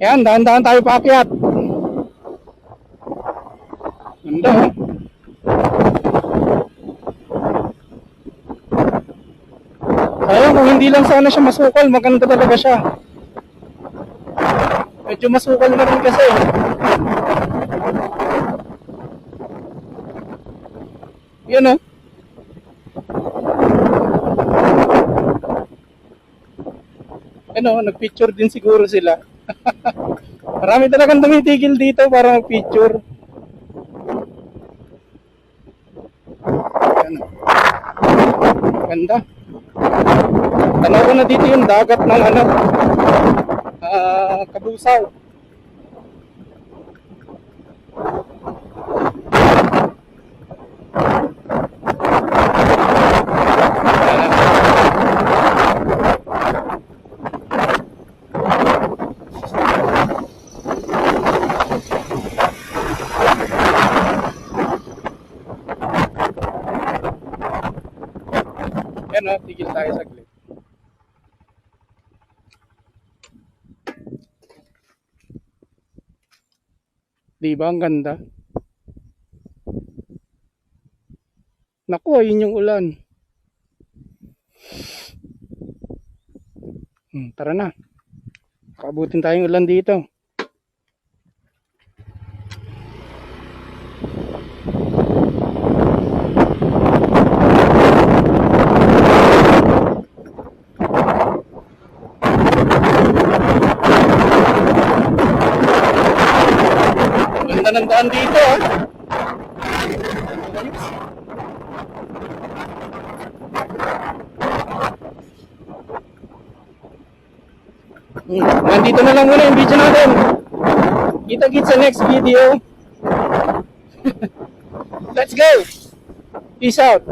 Yan, dahan-dahan tayo paakyat. Ganda oh. Sayang kung hindi lang sana siya masukal, maganda talaga siya. Medyo masukal na rin kasi. Yan oh. Ano, nagpicture din siguro sila. Marami talagang tumitigil dito para mag-picture. Yan. Ganda. Tanaw ko na dito yung dagat ng ano, ah, Kabusaw. Yan o, tigil tayo saglit. Di ba ang ganda? Naku, ayun yung ulan. Hmm, tara na. Paabutin tayong ulan dito. Ganda ng daan dito. Hmm, Nandito na lang muna yung video natin. Kita-kits sa next video. Let's go! Peace out!